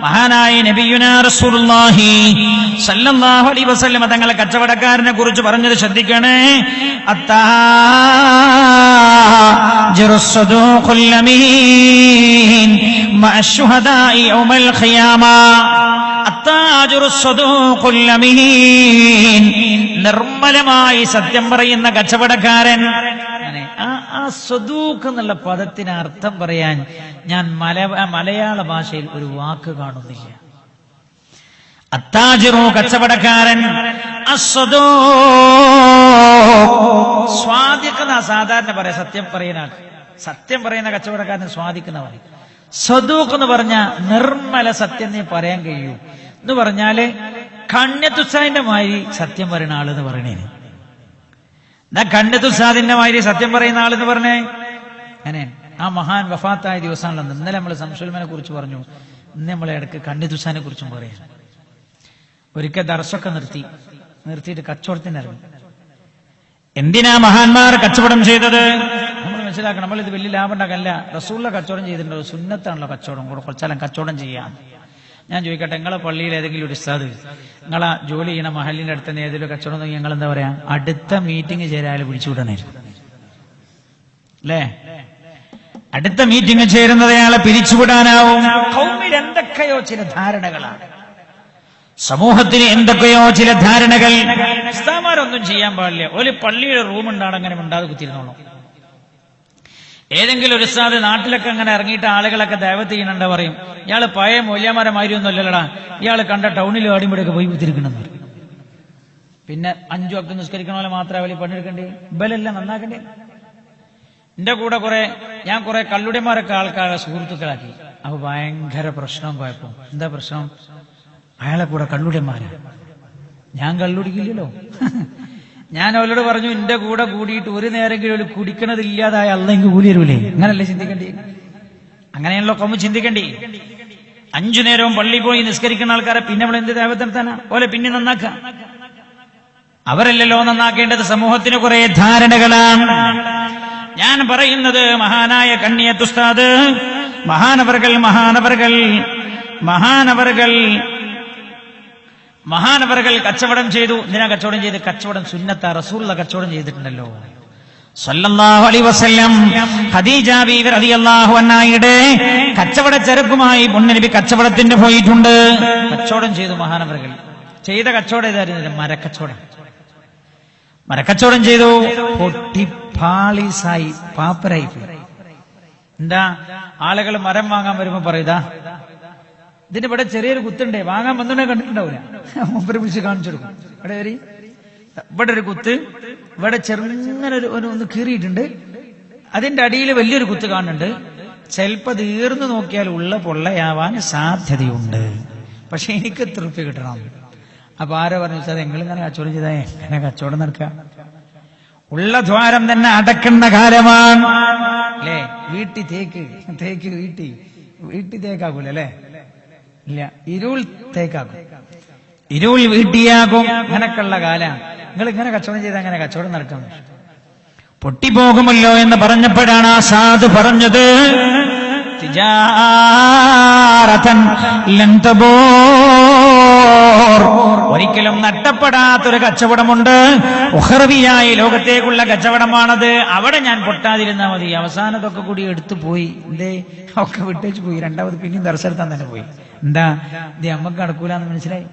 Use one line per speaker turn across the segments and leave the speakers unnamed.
മഹാനായ നബിയുനാ റസൂലുള്ളാഹി സല്ലല്ലാഹു അലൈഹി വസല്ലം തങ്ങളെ കച്ചവടക്കാരനെ കുറിച്ച് പറഞ്ഞത് ശ്രദ്ധിക്കണേ. നിർമ്മലമായി സത്യം പറയുന്ന കച്ചവടക്കാരൻ സ്വദൂഖ് എന്നുള്ള പദത്തിന് അർത്ഥം പറയാൻ ഞാൻ മല മലയാള ഭാഷയിൽ ഒരു വാക്ക് കാണുന്നില്ല. അത്താജിറോ കച്ചവടക്കാരൻ അസ്വദോ. സ്വാദിക്കുന്ന സാധാരണ പറയാ സത്യം പറയുന്ന സത്യം പറയുന്ന കച്ചവടക്കാരൻ സ്വാദിക്കുന്ന പറയും സ്വദൂഖ് എന്ന് പറഞ്ഞ നിർമ്മല സത്യം നീ പറയാൻ കഴിയൂ. എന്ന് പറഞ്ഞാൽ കണ്യത്തുസാന്റെ മാതിരി സത്യം പറയുന്ന ആൾ എന്ന് പറയണേന് എന്നാ കണ്യത്തുസാദിന്റെ മാതിരി സത്യം പറയുന്ന ആളെന്ന് പറഞ്ഞേ. അങ്ങനെ ആ മഹാൻ വഫാത്തായ ദിവസമാണല്ലോ. ഇന്നലെ നമ്മൾ സംസുൽമനെ കുറിച്ച് പറഞ്ഞു. ഇന്ന് നമ്മളെ ഇടയ്ക്ക് കണ്ണിതുസാനെ കുറിച്ചും പറയാം. ഒരിക്കൽ ദർശൊക്കെ നിർത്തി. നിർത്തിയിട്ട് കച്ചവടത്തിന് ഇറങ്ങി. എന്തിനാ മഹാന്മാർ കച്ചവടം ചെയ്തത്? നമ്മൾ മനസ്സിലാക്കണം. നമ്മൾ ഇത് വലിയ ലാഭം ഉണ്ടാക്കല്ല. റസൂളിലെ കച്ചവടം ചെയ്തിട്ടുണ്ടോ? സുന്നത്താണല്ലോ കച്ചവടം. കൂടെ കുറച്ചാലും കച്ചവടം ചെയ്യാം. ഞാൻ ചോദിക്കട്ടെ നിങ്ങളെ പള്ളിയിൽ ഏതെങ്കിലും ഒരു ഉസ്താദ് നിങ്ങളെ ജോലി ചെയ്യണ മഹലിന്റെ അടുത്ത് ഏതെങ്കിലും കച്ചവടം തുടങ്ങി ഞങ്ങൾ എന്താ പറയാ? അടുത്ത മീറ്റിംഗ് ചേരാൽ പിടിച്ചുവിടണേ അല്ലേ? അടുത്ത മീറ്റിംഗ് ചേരുന്നത് അയാളെ പിരിച്ചുവിടാനാവും കൗമിൽ എന്തൊക്കെയോ ചില ധാരണകളാണ്. സമൂഹത്തിന് എന്തൊക്കെയോ ചില ധാരണകൾ. ഉസ്താമാരൊന്നും ചെയ്യാൻ പാടില്ല. ഒരു പള്ളിയുടെ റൂം അങ്ങനെ ഉണ്ടാതെ കുത്തിരുന്നോളൂ ഏതെങ്കിലും ഒരു ഉസ്താദ് നാട്ടിലൊക്കെ അങ്ങനെ ഇറങ്ങിയിട്ട് ആളുകളൊക്കെ ദൈവത്ത് ചെയ്യുന്നുണ്ട് പറയും. ഇയാൾ പഴയ അല്ലല്ലടാ ഇയാൾ കണ്ട ടൗണിൽ ആടിമ്പടിയൊക്കെ പോയി കുത്തിരിക്കണമെന്ന് പിന്നെ അഞ്ചു ഒക്കെ നിസ്കരിക്കണ പോലെ മാത്രമേ അവർ പണിയെടുക്കണ്ടേ? ഇബലെല്ലാം നന്നാക്കണ്ടേ? എന്റെ കൂടെ കുറെ ഞാൻ കുറെ കള്ളുടിമാരൊക്കെ ആൾക്കാരെ സുഹൃത്തുക്കളാക്കി. അപ്പൊ ഭയങ്കര പ്രശ്നം കുഴപ്പം എന്താ പ്രശ്നം? അയാളെ കൂടെ കള്ളുടിമാരാ. ഞാൻ കള്ളുടിക്കില്ലല്ലോ. ഞാൻ അവരോട് പറഞ്ഞു എന്റെ കൂടെ കൂടിയിട്ട് ഒരു നേരെങ്കിലും ഒരു കുടിക്കണത് ഇല്ലാതായ അല്ലെങ്കിൽ കൂലി തരൂലേ അങ്ങനല്ലേ ചിന്തിക്കണ്ടേ? അങ്ങനെയാണല്ലോ കൊമ്പ് ചിന്തിക്കണ്ടേ? അഞ്ചു നേരവും പള്ളി പോയി നിസ്കരിക്കുന്ന ആൾക്കാരെ പിന്നെ നമ്മൾ എന്ത് ദേവത്തിനെത്താനാ? പോലെ പിന്നെ നന്നാക്ക. അവരല്ലല്ലോ നന്നാക്കേണ്ടത് സമൂഹത്തിന് കുറെ ധാരണകളാണ്. ഞാൻ പറയുന്നത് മഹാനായ കണ്ണിയത്തുസ്താദ് മഹാനവറുകൾ മഹാനവറുകൾ മഹാനവറുകൾ മഹാനവറുകൾ കച്ചവടം ചെയ്തു. എന്തിനാ കച്ചവടം ചെയ്ത്? കച്ചവടം സുന്നത്ത. റസൂള്ള കച്ചവടം ചെയ്തിട്ടുണ്ടല്ലോ. സല്ലല്ലാഹു അലൈഹി വസല്ലം ഖദീജ റളിയല്ലാഹു കച്ചവട ചെറുക്കുമായി മുന്നനബി കച്ചവടത്തിന് പോയിട്ടുണ്ട്. കച്ചവടം ചെയ്തു മഹാനവറുകൾ. ചെയ്ത കച്ചവടം ഏതായിരുന്നു? മരക്കച്ചവടം. മരക്കച്ചവടം ചെയ്തു. പൊട്ടിപ്പാളീസായി. പാപ്പരായി എന്താ? ആളുകൾ മരം വാങ്ങാൻ വരുമ്പോ പറയുതാ ഇതിന് ഇവിടെ ചെറിയൊരു കുത്തുണ്ടേ. വാങ്ങാൻ വന്നിട്ടുണ്ടെ കണ്ടിട്ടുണ്ടാവില്ല മുമ്പര് വിളിച്ച് കാണിച്ചു കൊടുക്കും. ഇവിടെ ഇവിടെ ഒരു കുത്ത്. ഇവിടെ ചെറുങ്ങനെ ഒരു ഒന്ന് കീറിയിട്ടുണ്ട്. അതിന്റെ അടിയിൽ വലിയൊരു കുത്ത് കാണുന്നുണ്ട്. ചിലപ്പോ തീർന്നു നോക്കിയാൽ ഉള്ള പൊള്ളയാവാൻ സാധ്യതയുണ്ട്. പക്ഷെ എനിക്ക് തൃപ്തി കിട്ടണം. അപ്പൊ ആരോ പറഞ്ഞു സാർ നിങ്ങളിങ്ങനെ കച്ചവടം ചെയ്താ എങ്ങനെ കച്ചവടം നടക്കുക? ഉള്ള ദ്വാരം തന്നെ അടക്കുന്ന കാലമാണ് അല്ലേ? വീട്ടി തേക്ക്. തേക്ക് വീട്ടി വീട്ടി തേക്കാകൂല ഇല്ല. ഇരുൾ തേക്കാക്കും. ഇരുൾ വീട്ടിയാകും അങ്ങനൊക്കെയുള്ള കാലാണ് നിങ്ങൾ ഇങ്ങനെ കച്ചവടം ചെയ്താൽ അങ്ങനെ കച്ചവടം നടക്കുന്നു പൊട്ടിപ്പോകുമല്ലോ എന്ന് പറഞ്ഞപ്പോഴാണ് ആ സാധു പറഞ്ഞത്. തിജാറതൻ ലൻ തബൂർ. ഒരിക്കലും നഷ്ടപ്പെടാത്തൊരു കച്ചവടമുണ്ട്. ഉഹർവിയായി ലോകത്തേക്കുള്ള കച്ചവടമാണത്. അവിടെ ഞാൻ പൊട്ടാതിരുന്നാൽ മതി. അവസാനതൊക്കെ കൂടി എടുത്തു പോയി. എന്തേ? ഒക്കെ വിട്ടേച്ച് പോയി. രണ്ടാമത് പിന്നെയും ദർശനത്താൻ തന്നെ പോയി. എന്താ? ഇത് അമ്മയ്ക്ക് നടക്കൂലെന്ന് മനസ്സിലായി.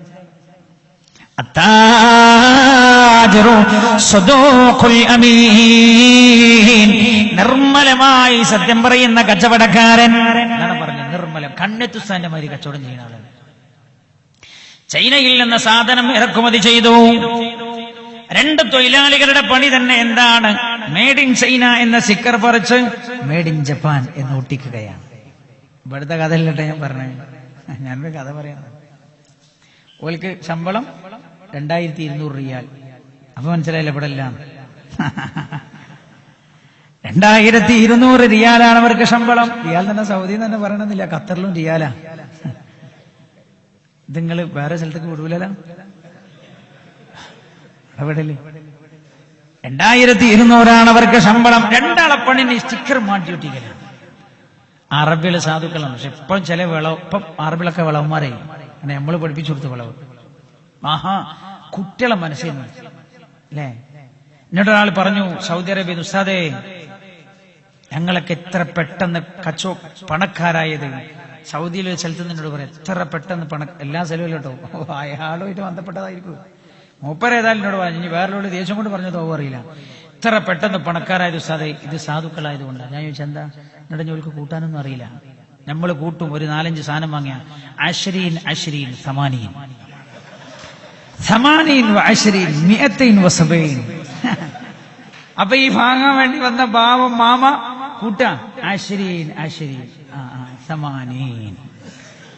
നിർമ്മലമായി സത്യം പറയുന്ന കച്ചവടക്കാരൻ. എന്നാണ് പറഞ്ഞത്? നിർമ്മലം. കണ്ണെത്തുസ്ഥാന്റെ മാതിരി കച്ചവടം ചെയ്യുന്ന ആളാണ്. ചൈനയിൽ നിന്ന് സാധനം ഇറക്കുമതി ചെയ്തു. രണ്ട് തൊഴിലാളികളുടെ പണി തന്നെ എന്താണ്? മേഡ് ഇൻ ചൈന എന്ന സിക്കർ പറിച്ച് മേഡ് ഇൻ ജപ്പാൻ എന്ന് ഒട്ടിക്കുകയാണ്. ഇവിടുത്തെ കഥയില്ലട്ടെ ഞാൻ പറഞ്ഞു? ഞാനൊരു കഥ പറയാം ഓൽക്ക് ശമ്പളം രണ്ടായിരത്തി ഇരുന്നൂറ് റിയാൽ. അപ്പൊ മനസ്സിലായില്ല ഇവിടെ എല്ലാം രണ്ടായിരത്തി ഇരുന്നൂറ് റിയാലാണ് അവർക്ക് ശമ്പളം. റിയാൽ തന്നെ സൗദി തന്നെ പറയണമെന്നില്ല. ഖത്തറിലും റിയാലാ. ഇത് നിങ്ങൾ വേറെ സ്ഥലത്തേക്ക് വിടൂലല്ലോ? അവിടെ രണ്ടായിരത്തി ഇരുന്നൂറാണ് അവർക്ക് ശമ്പളം. രണ്ടാളെ സ്റ്റിക്കർ മാറ്റി ഒട്ടിക്കലാണ്. അറബികൾ സാധുക്കളാണ്. പക്ഷെ ഇപ്പം ചില വിളവ് ഇപ്പം അറബികളൊക്കെ വിളവന്മാരെ അങ്ങനെ നമ്മൾ പഠിപ്പിച്ചു കൊടുത്ത വിളവ്. ആഹാ കുട്ടികളെ മനസ്സിൽ അല്ലേ? എന്നോടൊരാൾ പറഞ്ഞു സൗദി അറേബ്യ ഉസ്താദേ ഞങ്ങളൊക്കെ എത്ര പെട്ടെന്ന് കച്ചോ പണക്കാരായത്. സൗദിയിൽ ഒരു സ്ഥലത്ത് നിന്നോട് പറയാം എത്ര പെട്ടെന്ന് പണ എല്ലാ സ്ഥലവും കേട്ടോ. അയാളുമായിട്ട് ബന്ധപ്പെട്ടതായിരിക്കും. മൂപ്പർ ഏതായാലും എന്നോട് പറഞ്ഞു ഇനി വേറെ ദേഷ്യം കൊണ്ട് പറഞ്ഞതോ അറിയില്ല. ഇത്ര പെട്ടെന്ന് പണക്കാരായത് സാധ ഇത് സാധുക്കളായതുകൊണ്ടാണ് ഞാൻ ചോദിച്ചാൽ എന്താ? എന്നിട്ട് ഞങ്ങൾക്ക് കൂട്ടാനൊന്നും അറിയില്ല. നമ്മൾ കൂട്ടും ഒരു നാലഞ്ച് സാധനം വാങ്ങിയ. അശ്രീൻ അശ്രീൻ സമാനീൻ സമാനീൻ അശ്രീൻ മിയത്തൈൻ വസബൈൻ അപ്പൊ ഈ വാങ്ങാൻ വേണ്ടി വന്ന പാവം മാമ കൂട്ട. അശ്രീൻ അശ്രീൻ. ആ ആ, സമാനീൻ.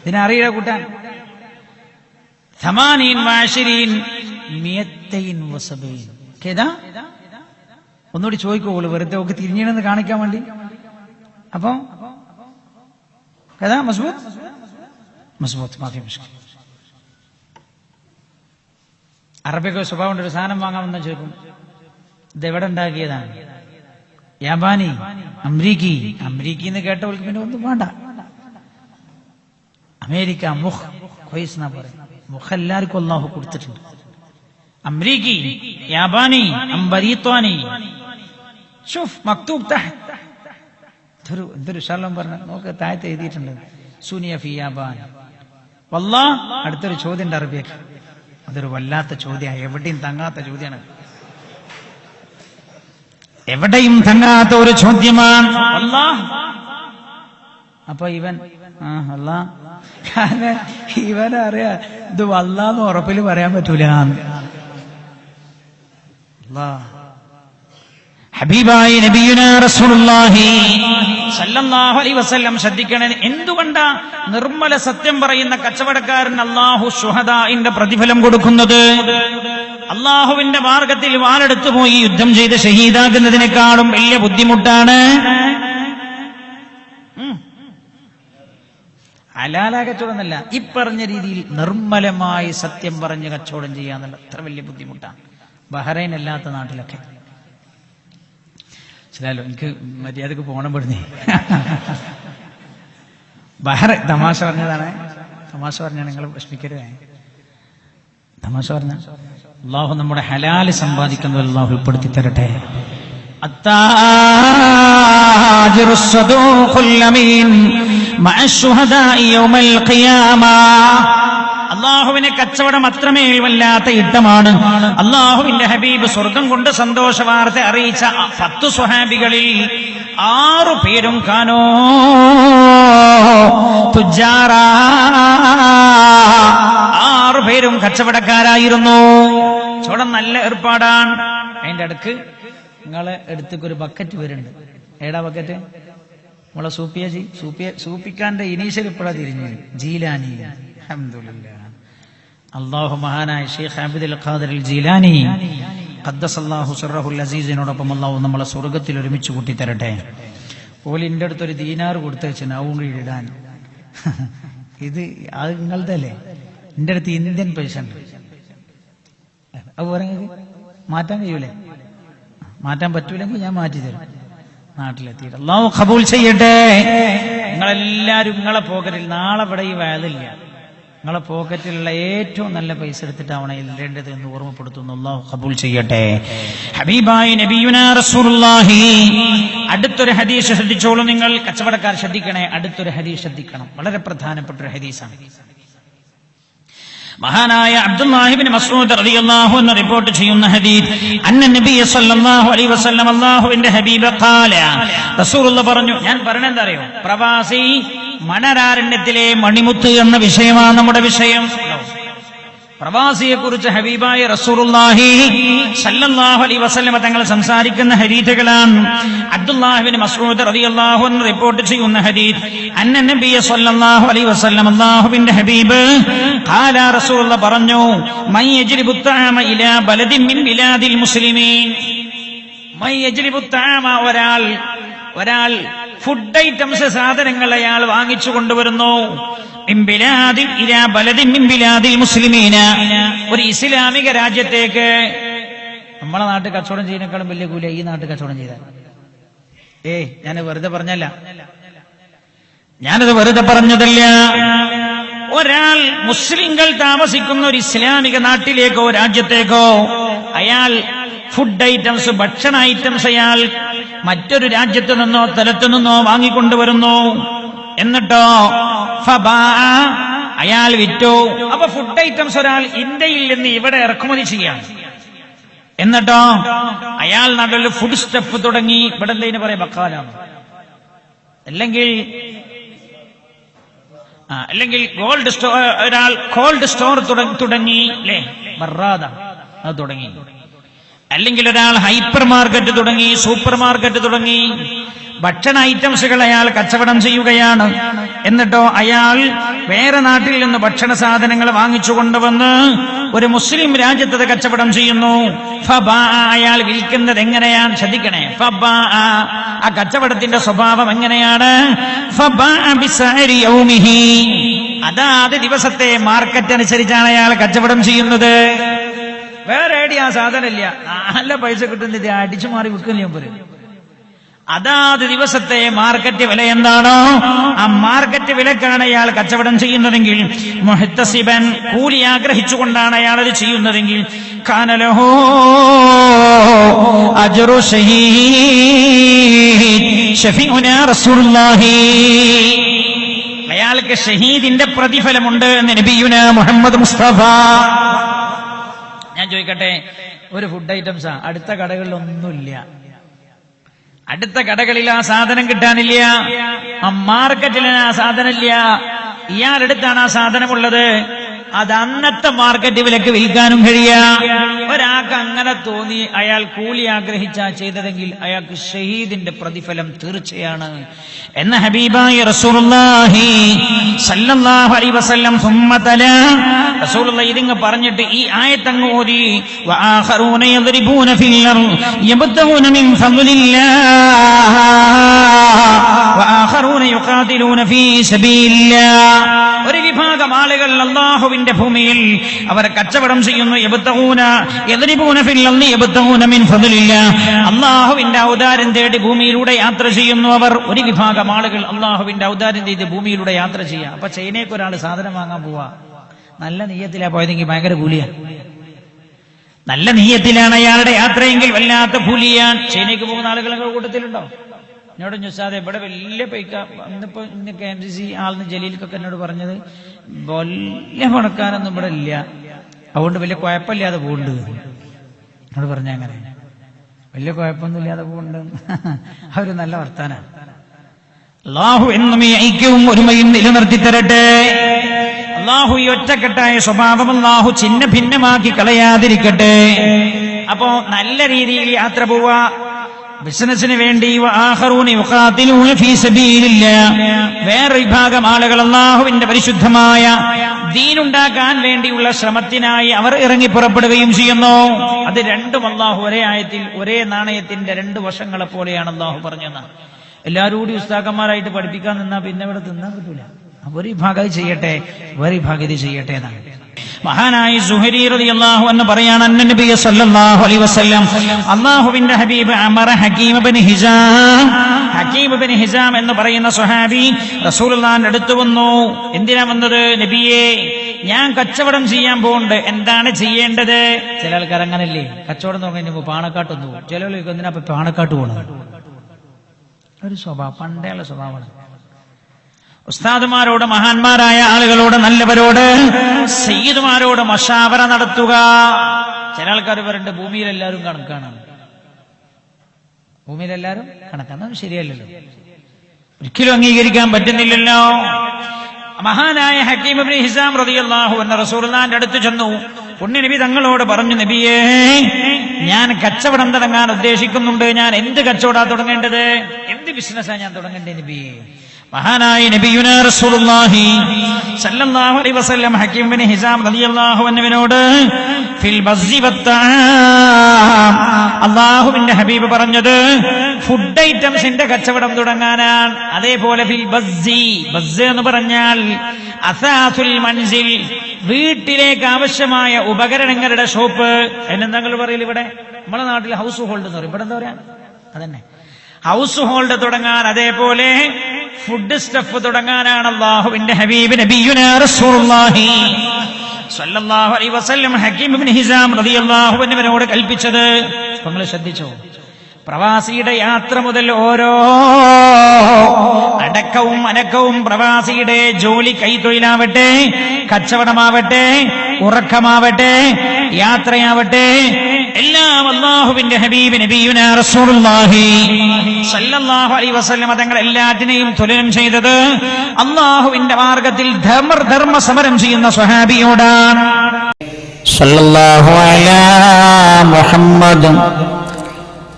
ഇതിനറിയില്ല കൂട്ടാൻ. സമാനീൻ വാശരീൻ മിയത്തൈൻ വസബൈൻ. കേതാ ഒന്നുകൂടി ചോദിക്കോളൂ വെറുതെ ഒക്കെ തിരിഞ്ഞിടുന്നു കാണിക്കാൻ വേണ്ടി. അപ്പൊ കേതാ മസ്ബൂത്ത്? മസ്ബൂത്ത് മാഫി മുഷ്കിൽ അറബിക്ക് ഒരു സ്വഭാവം ഉണ്ട് ഒരു സാധനം വാങ്ങാമെന്ന് ചോദിക്കും. ഇത് എവിടെ ഉണ്ടാക്കിയതാണ്? യാബാനി അമ്രീക്കി അമ്രീക്കി എന്ന് കേട്ടവൾക്ക് പിന്നെ ഒന്നും വേണ്ട. അമേരിക്ക മുഹ് ഖൊയ്സ് എന്നാ പറയും മുഖ് എല്ലാവർക്കും അള്ളാഹു കൊടുത്തിട്ടുണ്ട്. അമ്രീക്കി യാബാനി അംബരീത്വാനി. ഷുഫ് മക്തൂബ് തഹ്. ഇതൊരു എന്തൊരു ശാലം പറഞ്ഞ നോക്ക് താഴത്ത് എഴുതിയിട്ടുണ്ട്. സുനിയ ഫി യാബാൻ. വല്ലാ അടുത്തൊരു ചോദ്യം ഉണ്ട് അറബിയൊക്കെ. അതൊരു വല്ലാത്ത ചോദ്യമാണ്. എവിടെയും തങ്ങാത്ത ചോദ്യമാണ്. എവിടെയും തങ്ങാത്ത ഒരു ചോദ്യമാണ്. അപ്പൊ ഇവൻ ആ അല്ലാ കാരണം ഇവനറിയാ ഇത് വല്ലാന്ന് ഉറപ്പിൽ പറയാൻ പറ്റൂല. ഹബീബായി നബിയുന റസൂലുള്ളാഹി. സല്ലല്ലാഹു അലൈഹി വസല്ലം ശ്രദ്ധിക്കണേ എന്തുകൊണ്ടാ നിർമ്മല സത്യം പറയുന്ന കച്ചവടക്കാരൻ അള്ളാഹു ഷുഹദാഇന്റെ പ്രതിഫലം കൊടുക്കുന്നത്? അള്ളാഹുവിന്റെ മാർഗത്തിൽ വാലെടുത്തു പോയി യുദ്ധം ചെയ്ത് ഷഹീദാകുന്നതിനേക്കാളും വലിയ ബുദ്ധിമുട്ടാണ്. ഹലാലായ കച്ചവടം എന്നല്ല ഈ പറഞ്ഞ രീതിയിൽ നിർമ്മലമായി സത്യം പറഞ്ഞ് കച്ചവടം ചെയ്യാന്നുള്ള അത്ര വലിയ ബുദ്ധിമുട്ടാണ്. ബഹ്റൈൻ അല്ലാത്ത നാട്ടിലൊക്കെ. ചിലല്ലോ എനിക്ക് മര്യാദയ്ക്ക് പോകണം പെടുന്നേ ബഹ്റൈൻ തമാശ പറഞ്ഞതാണ്. തമാശ പറഞ്ഞാണ് നിങ്ങൾ വിഷമിക്കരുത്. തമാശ പറഞ്ഞ? അള്ളാഹു നമ്മുടെ ഹലാൽ സമ്പാദിക്കുന്ന അള്ളാഹു ഉൾപ്പെടുത്തി തരട്ടെ. അത്താജിറുസ്വദൂഖുല്ലമീൻ അള്ളാഹുവിനെ കച്ചവടം അത്രമേ വല്ലാത്ത ഇട്ടമാണ് അള്ളാഹുവിന്റെ ഹബീബ് സ്വർഗം കൊണ്ട് സന്തോഷ വാർത്ത അറിയിച്ച പത്തു സ്വഹാബികളിൽ ആറു പേരും കാനോ തുജാറാ. ആറു പേരും കച്ചവടക്കാരായിരുന്നു. ചോടം നല്ല ഏർപ്പാടാണ്. അതിന്റെ അടുക്ക് നിങ്ങളെ എടുത്തൊരു ബക്കറ്റ് വരുന്നുണ്ട്. ഏടാ ബക്കറ്റ്? നമ്മളെ സൂപ്പിയജി സൂപ്പിയ സൂപ്പിക്കാന്റെ ഇനീഷ്യൽ ഇപ്പോഴാ തിരിഞ്ഞു ജീലാനി. അള്ളാഹു മഹാനായ ഷെയ്ഖ് അബ്ദുൽ ഖാദർ ജീലാനി ഖദ്ദസല്ലാഹു സിറഹുൽ അസീസിനോടൊപ്പം അള്ളാഹു നമ്മളെ സ്വർഗത്തിൽ ഒരുമിച്ച് കൂട്ടി തരട്ടെ ഓലിന്റെ അടുത്തൊരു ദീനാർ കൊടുത്തു വെച്ചു നൗണ്ടി ഇടാൻ. ഇത് അത് നിങ്ങളുടെ എന്റെ അടുത്ത് ഇന്ത്യൻ പൈസ ഉണ്ട്. അത് മാറ്റാൻ കഴിയൂലേ? മാറ്റാൻ പറ്റൂലെങ്കിൽ ഞാൻ മാറ്റി തരും. നാട്ടിലെത്തിയിട്ട്. അള്ളാഹു ഖബൂൽ ചെയ്യട്ടെ. നിങ്ങളെല്ലാരും നിങ്ങളെ പോക്കറ്റിൽ നാളെ ഇവിടെ ഈ വയലില്ല. നിങ്ങളെ പോക്കറ്റിലുള്ള ഏറ്റവും നല്ല പൈസ എടുത്തിട്ടാവണം ഇല്ലേണ്ടത് എന്ന് ഓർമ്മപ്പെടുത്തുന്നു. അള്ളാഹു ഖബൂൽ ചെയ്യട്ടെ. ഹബീബായി റസൂലുള്ളാഹി. അടുത്തൊരു ഹദീസ് ശ്രദ്ധിച്ചോളൂ നിങ്ങൾ. കച്ചവടക്കാർ ശ്രദ്ധിക്കണേ അടുത്തൊരു ഹദീസ് ശ്രദ്ധിക്കണം. വളരെ പ്രധാനപ്പെട്ട ഒരു ഹദീസാണ്. മഹാനായ അബ്ദുല്ലാഹിബിൻ മസ്ഊദ് റളിയല്ലാഹു എന്ന് റിപ്പോർട്ട് ചെയ്യുന്ന ഹദീസ് അന്ന നബി സല്ലല്ലാഹു അലൈഹി വസല്ലം അല്ലാഹുവിന്റെ ഹബീബ ഖാല റസൂലുള്ള പറഞ്ഞു ഞാൻ പറഞ്ഞ എന്താ അറിയോ? പ്രവാസി മണരാരണ്യത്തിലെ മണിമുത്ത് എന്ന വിഷയമാണ് നമ്മുടെ വിഷയം. പ്രവാസിയെ കുറിച്ച് ഹബീബായ റസൂലുള്ളാഹി സല്ലല്ലാഹു അലൈഹി തങ്ങൾ സംസാരിക്കുന്ന ഹദീസുകളാണ് അബ്ദുല്ലാഹിബ്നു മസ്ഊദ് റളിയല്ലാഹു അൻഹു റിപ്പോർട്ട് ചെയ്യുന്ന ഹദീസ് അന്ന നബിയ സല്ലല്ലാഹു അലൈഹി വസല്ലം അല്ലാഹുവിന്റെ ഹബീബ് ഖാല റസൂലുള്ള പറഞ്ഞു ഇലാ മിൻ ബിലാദിൽ മുസ്ലിമീൻ. ഒരാൾ ഒരാൾ ഫുഡ് ഐറ്റംസ് സാധനങ്ങൾ അയാൾ വാങ്ങിച്ചു കൊണ്ടുവരുന്നു. മുസ്ലിമീന. ഒരു ഇസ്ലാമിക രാജ്യത്തേക്ക് നമ്മളെ നാട്ടിൽ കച്ചവടം ചെയ്യുന്നേക്കാളും വലിയ കൂലിയ ഈ നാട്ടിൽ കച്ചവടം ചെയ്താൽ. ഏ ഞാൻ വെറുതെ പറഞ്ഞല്ല. ഞാനത് വെറുതെ പറഞ്ഞതല്ല. ഒരാൾ മുസ്ലിങ്ങൾ താമസിക്കുന്ന ഒരു ഇസ്ലാമിക നാട്ടിലേക്കോ രാജ്യത്തേക്കോ അയാൾ ഫുഡ് ഐറ്റംസ് ഭക്ഷണ ഐറ്റംസ് അയാൾ മറ്റൊരു രാജ്യത്ത് നിന്നോ സ്ഥലത്തു നിന്നോ വാങ്ങിക്കൊണ്ടുവരുന്നു. എന്നിട്ടോ? അയാൾ വിറ്റു. അപ്പൊ ഫുഡ് ഐറ്റംസ് ഒരാൾ ഇന്ത്യയിൽ നിന്ന് ഇവിടെ ഇറക്കുമതി ചെയ്യാം. എന്നിട്ടോ? അയാൾ നടുവിൽ ഫുഡ് സ്റ്റെപ്പ് തുടങ്ങി. ഇവിടെ എന്തെങ്കിലും പറയാം? ബക്കാലാണ് അല്ലെങ്കിൽ അല്ലെങ്കിൽ ഗോൾഡ് സ്റ്റോർ ഒരാൾ കോൾഡ് സ്റ്റോർ തുട- തുടങ്ങി അല്ലേ? ബറാദ. അത് തുടങ്ങി. അല്ലെങ്കിൽ ഒരാൾ ഹൈപ്പർ മാർക്കറ്റ് തുടങ്ങി സൂപ്പർ മാർക്കറ്റ് തുടങ്ങി ഭക്ഷണ ഐറ്റംസുകൾ അയാൾ കച്ചവടം ചെയ്യുകയാണ്. എന്നിട്ടോ അയാൾ വേറെ നാട്ടിൽ നിന്ന് ഭക്ഷണ സാധനങ്ങൾ വാങ്ങിച്ചു കൊണ്ടുവന്ന് ഒരു മുസ്ലിം രാജ്യത്ത് കച്ചവടം ചെയ്യുന്നു. അയാൾ വിൽക്കുന്നത് എങ്ങനെയാണ്? ശ്രദ്ധിക്കണേ. ആ കച്ചവടത്തിന്റെ സ്വഭാവം എങ്ങനെയാണ്. അതാത് ദിവസത്തെ മാർക്കറ്റ് അനുസരിച്ചാണ് അയാൾ കച്ചവടം ചെയ്യുന്നത്. വേറെ എടി ആ സാധനമില്ല നല്ല പൈസ കിട്ടുന്നത് അടിച്ചു മാറി വിൽക്കില്ല പോലും അതാത് ദിവസത്തെ മാർക്കറ്റ് വില എന്താണോ ആ മാർക്കറ്റ് വിലക്കാണ് അയാൾ കച്ചവടം ചെയ്യുന്നതെങ്കിൽ മുഹത്തസിബൻ കൂലി ആഗ്രഹിച്ചുകൊണ്ടാണ് അയാൾ അത് ചെയ്യുന്നതെങ്കിൽ കാനലഹോ അജറു അയാൾക്ക് ഷഹീദിന്റെ പ്രതിഫലമുണ്ട് എന്ന് നബിയുന മുഹമ്മദ് മുസ്തഫ. ഞാൻ ചോദിക്കട്ടെ ഒരു ഫുഡ് ഐറ്റംസാ അടുത്ത കടകളിലൊന്നുമില്ല. അടുത്ത കടകളിൽ ആ സാധനം കിട്ടാനില്ല. ആ മാർക്കറ്റിൽ ആ സാധനമില്ല. ഇയാളെടുത്താണ് ആ സാധനമുള്ളത്. അത് അന്നത്തെ മാർക്കറ്റ് വിലക്ക് വിൽക്കാനും കഴിയാ. ഒരാൾക്ക് അങ്ങനെ തോന്നി അയാൾ കൂലി ആഗ്രഹിച്ച ചെയ്തതെങ്കിൽ അയാൾക്ക് ഷഹീദിന്റെ പ്രതിഫലം തീർച്ചയാണ്. എന്ന ഹബീബായി റസൂലുള്ളാഹി അലൈഹി വസല്ലം റസൂലുള്ള ഇതിങ്ങ് പറഞ്ഞിട്ട് ഈ ആയത്തങ്ങ് ഓതി. യദ്രിബൂന ഫിൽ മിൻ ഫീ ഒരു വിഭാഗം ആളുകൾ അള്ളാഹുവിന്റെ ഭൂമിയിൽ അവർ കച്ചവടം ചെയ്യുന്നു. എബുത്തൂന യദ്രിബൂന ഫിൽ എബുത്തൂന മിൻ ഫതിലില്ല അള്ളാഹുവിന്റെ ഔദാര്യം തേടി ഭൂമിയിലൂടെ യാത്ര ചെയ്യുന്നു അവർ. ഒരു വിഭാഗം ആളുകൾ അള്ളാഹുവിന്റെ ഔദാര്യം ചെയ്ത് ഭൂമിയിലൂടെ യാത്ര ചെയ്യുക. അപ്പൊ ചൈനയ്ക്ക് ഒരാൾ സാധനം വാങ്ങാൻ പോവാ. നല്ല നീയത്തിലാ പോയതെങ്കിൽ ഭയങ്കര കൂലിയാ. നല്ല നീയത്തിലാണ് അയാളുടെ യാത്രയെങ്കിൽ വല്ലാത്ത കൂലിയാൻ ചൈനയ്ക്ക് പോകുന്ന ആളുകളൊക്കെ കൂട്ടത്തിലുണ്ടോ? എന്നോട് ചോദിച്ചാതെ ഇവിടെ വലിയ പൈക്ക. ഇന്നിപ്പോ ഇന്ന് കെ എം സി സി ആളിന് ജലീലിക്കൊക്കെ എന്നോട് പറഞ്ഞത് വലിയ പണക്കാരൊന്നും ഇവിടെ ഇല്ല. അതുകൊണ്ട് വലിയ കുഴപ്പമില്ലാതെ പോകുന്നുണ്ട്. എന്നോട് പറഞ്ഞ അങ്ങനെ. വലിയ കുഴപ്പമൊന്നും ഇല്ലാതെ പോകുന്നുണ്ട്. അവർ നല്ല വർത്താനാണ്. അള്ളാഹു എന്നും ഈ ഐക്യവും ഒരുമയും നിലനിർത്തി തരട്ടെ. അള്ളാഹു ഈ ഒറ്റക്കെട്ടായ സ്വഭാവം അള്ളാഹു ചിന്ന ഭിന്നമാക്കി കളയാതിരിക്കട്ടെ. അപ്പോ നല്ല രീതിയിൽ യാത്ര പോവാ. ബിസിനസിന് വേണ്ടി. വേറെ വിഭാഗം ആളുകൾ അള്ളാഹുവിന്റെ പരിശുദ്ധമായ ദീനുണ്ടാക്കാൻ വേണ്ടിയുള്ള ശ്രമത്തിനായി അവർ ഇറങ്ങി പുറപ്പെടുകയും ചെയ്യുന്നു. അത് രണ്ടും അള്ളാഹു ഒരേ ആയത്തിൽ ഒരേ നാണയത്തിന്റെ രണ്ട് വശങ്ങളെ പോലെയാണ് അള്ളാഹു പറഞ്ഞത്. എല്ലാവരും കൂടി ഉസ്താക്കന്മാരായിട്ട് പഠിപ്പിക്കാൻ നിന്നാ പിന്നെ ഇവിടെ തിന്നാൻ അപ്പൊ ഒരു വിഭാഗം ചെയ്യട്ടെ ഒരു വിഭാഗം ഇത് ചെയ്യട്ടെ എന്നാണ്. മഹാനായി സുഹരി റളിയല്ലാഹു എന്ന് പറയാണ് അന്നബിയ സല്ലാഹു അലൈഹി വസല്ലം അല്ലാഹുവിന്റെ ഹബീബ് അമർ ഹക്കീം ഇബ്നു ഹിസാം ഹക്കീം ഇബ്നു ഹിസാം എന്ന് പറയുന്ന സ്വഹാബി റസൂലുള്ളാഹിന്റെ അടുത്ത് വന്നു. എന്തിനാ വന്നത്? നബിയെ ഞാൻ കച്ചവടം ചെയ്യാൻ പോകുന്നുണ്ട് എന്താണ് ചെയ്യേണ്ടത്? ചില ആൾക്കാർ അങ്ങനല്ലേ. കച്ചവടം തുടങ്ങി പാണക്കാട്ട് ഒന്ന് പോകും ചില എന്തിനാ പാണക്കാട്ട് പോകണം ഒരു സ്വഭാവം പണ്ടേയുള്ള സ്വഭാവമാണ്. ഉസ്താദുമാരോട് മഹാന്മാരായ ആളുകളോട് നല്ലവരോട് സയ്യിദുമാരോട് മഷാവര നടത്തുക. ചില ആൾക്കാർ പറയുന്നുണ്ട് ഭൂമിയിൽ എല്ലാവരും കണക്കാണ്. ഭൂമിയിൽ എല്ലാവരും കണക്കാണ് ശരിയല്ലല്ലോ. ഒരിക്കലും അംഗീകരിക്കാൻ പറ്റുന്നില്ലല്ലോ. മഹാനായ ഹക്കീം ഇബ്നു ഹിസാം റളിയല്ലാഹു അൻഹു റസൂലുള്ളാഹിന്റെ അടുത്ത് ചെന്നു. പുണ്യനബി തങ്ങളോട് പറഞ്ഞു നബിയേ ഞാൻ കച്ചവടം തുടങ്ങാൻ ഉദ്ദേശിക്കുന്നുണ്ട്. ഞാൻ എന്ത് കച്ചവടാ തുടങ്ങേണ്ടത്? എന്ത് ബിസിനസ്സാ ഞാൻ തുടങ്ങേണ്ടത് നബിയേ? മഹാനായ നബിയുന റസൂലുള്ളാഹി സല്ലല്ലാഹു അലൈഹി വസല്ലം ഹക്കീം ബിൻ ഹിസാം റളിയല്ലാഹു അൻഹുവിനോട് ഫിൽ ബസ്സി വത്താം അള്ളാഹുവിന്റെ ഹബീബ് പറഞ്ഞത് ഫുഡ് ഐറ്റംസിന്റെ കച്ചവടം തുടങ്ങാനാണ്. അതേപോലെ ഫിൽ ബസ്സി ബസ് എന്ന് പറഞ്ഞാൽ അസാസുൽ മൻസിൽ വീട്ടിലേക്ക് ആവശ്യമായ ഉപകരണങ്ങളുടെ ഷോപ്പ്. എന്നെന്താ പറയൽ ഇവിടെ? നമ്മുടെ നാട്ടിൽ ഹൗസ് ഹോൾഡ് എന്ന് പറയും. ഇവിടെ എന്താ പറയാ? അതന്നെ. ഹൗസ് ഹോൾഡ് തുടങ്ങാൻ അതേപോലെ ഫുഡ് സ്റ്റഫ് തുടങ്ങാനാണ് അള്ളാഹുവിന്റെ ഹബീബ് നബിയുനാ റസൂലുള്ളാഹി. സ്വല്ലല്ലാഹു അലൈഹി വസല്ലം ഹക്കീം ഹിസാം റളിയല്ലാഹു അൻഹുവിനോട് കൽപ്പിച്ചത്. നിങ്ങൾ ശ്രദ്ധിച്ചോ? പ്രവാസിയുടെ യാത്ര മുതൽ ഓരോ അടക്കവും അനക്കവും പ്രവാസിയുടെ ജോലി കൈത്തൊഴിലാവട്ടെ കച്ചവടമാവട്ടെ ഉറക്കമാവട്ടെ യാത്രയാവട്ടെ എല്ലാം അള്ളാഹുവിന്റെ ഹബീബ് റസൂലുള്ളാഹി അലൈഹി വസല്ലം എല്ലാറ്റിനെയും തുലനം ചെയ്തത് അള്ളാഹുവിന്റെ മാർഗത്തിൽ ധർമ്മ ധർമ്മ സമരം ചെയ്യുന്ന സ്വഹാബിയോടാണ്.
സല്ലല്ലാഹു അലാ മുഹമ്മദ്